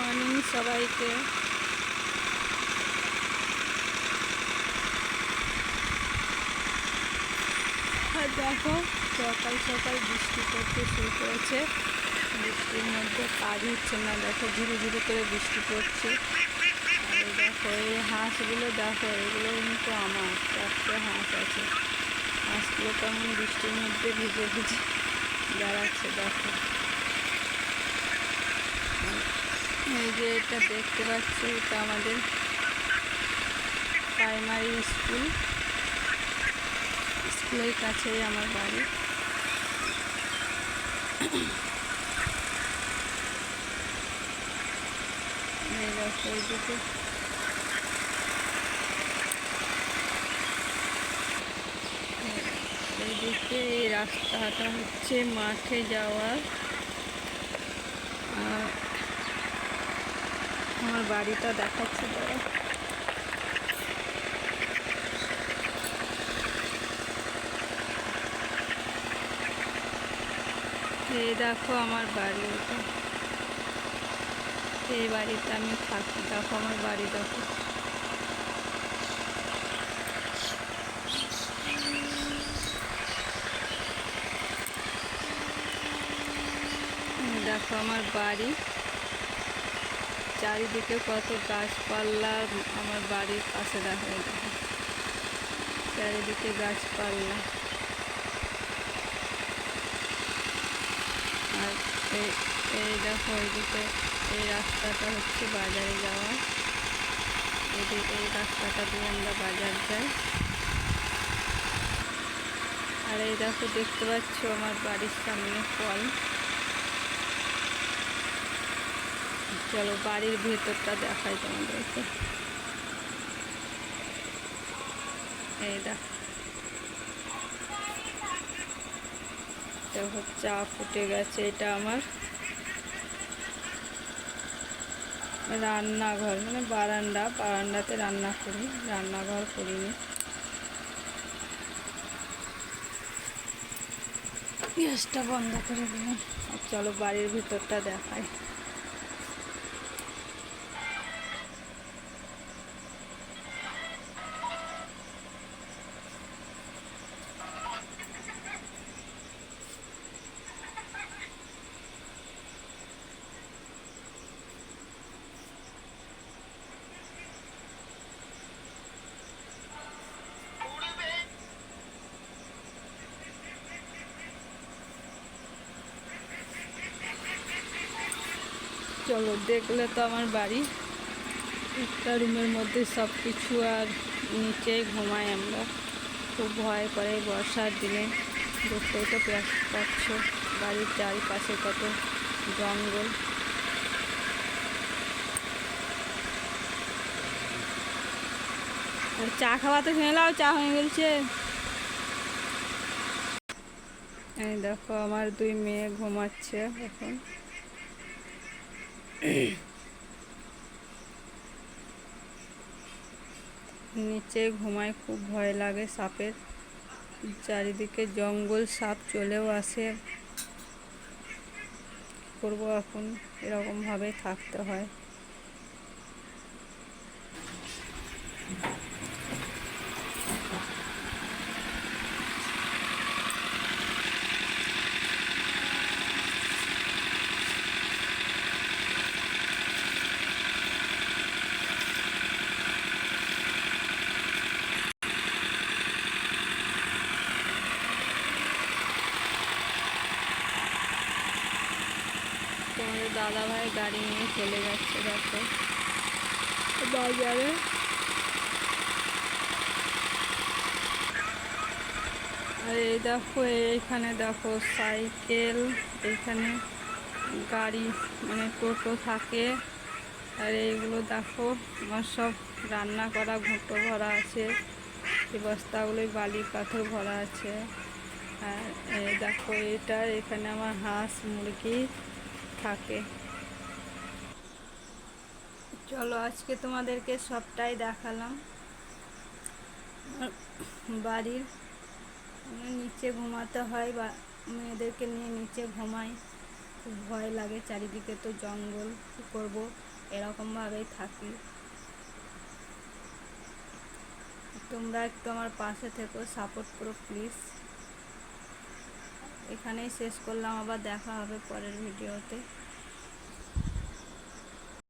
Morning সবাইকে। আর দেখো, সকাল সকাল বৃষ্টি পড়তে শুরু করেছে। বৃষ্টির মধ্যে কাজ হচ্ছে না, দেখো ধীরে ধীরে করে বৃষ্টি পড়ছে। আর দেখো, এই হাঁসগুলো দেখো, এগুলো কিন্তু আমার, চারটে হাঁস আছে। হাঁসগুলো কেমন বৃষ্টির মধ্যে ভিজে ভিজে বেড়াচ্ছে, দেখো। এই যে এটা দেখতে পাচ্ছি, এটা আমাদের প্রাইমারি স্কুল স্কুলের কাছেই আমার বাড়ি। এইদিকে এইদিকে এই রাস্তাটা হচ্ছে মাঠে যাওয়ার। আর আমার বাড়িটা দেখাচ্ছে দাদা এই দেখো আমার বাড়ি এই বাড়িতে আমি থাকি, দেখো আমার বাড়ি, দেখো। দেখো আমার বাড়ি। চারিদিকে কত গাছপালা আমার বাড়ির পাশে দেখা দেখো চারিদিকে গাছপালা। আর এই দেখো এইদিকে এই রাস্তাটা হচ্ছে বাজারে যাওয়া। এদিকে এই রাস্তাটা দিয়ে আমরা বাজার যাই। আর এই দেখো দেখতে পাচ্ছ আমার বাড়ির সামনে কল চলো বাড়ির ভেতরটা দেখাই তোমাদেরকে। দেখো। চা ফুটে গেছে, এটা আমার রান্নাঘর মানে বারান্দা, বারান্দাতে রান্না করি, রান্নাঘর করিনি। গ্যাসটা বন্ধ করে দিলাম। চলো বাড়ির ভিতরটা দেখাই। চলো, দেখলে তো আমার বাড়ি। একটা রুমের মধ্যে সব কিছু আর নিচে ঘুমাই আমরা। খুব ভয় করে বর্ষার দিনে। দেখতেই তো পাচ্ছ, বাড়ির চারিপাশে কত জঙ্গল। আর চা খাওয়া তো খেয়ে নাও, চা হয়ে গেছে। দেখো, আমার দুই মেয়ে ঘুমাচ্ছে এখন। নিচে ঘুমায়, খুব ভয় লাগে সাপের। চারিদিকে জঙ্গল, সাপ চলেও আসে। করব এখন? এরকমভাবে থাকতে হয়। তোমাদের দাদা ভাই গাড়ি নিয়ে চলে যাচ্ছে দেখো। বাজারে। আর এই দেখো, এইখানে দেখো সাইকেল, এখানে গাড়ি মানে টোটো থাকে। আর এইগুলো দেখো, আমার সব রান্না করা, ঘুঁটো ভরা আছে। এই বস্তাগুলোই বালি পাথর ভরা আছে। আর দেখো, এটা এখানে আমার হাঁস মুরগি। থাকে। চলো আজকে তোমাদেরকে সবটাই দেখালাম। বাড়ির নিচে ঘুমাতে হয় বা মেয়েদেরকে নিয়ে নিচে ঘুমাই। খুব ভয় লাগে, চারিদিকে তো জঙ্গল, কী করব? এরকমভাবেই থাকি। তোমরা একটু আমার পাশে থেকো সাপোর্ট করো প্লিজ এখানেই শেষ করলাম আবার দেখা হবে পরের ভিডিওতে।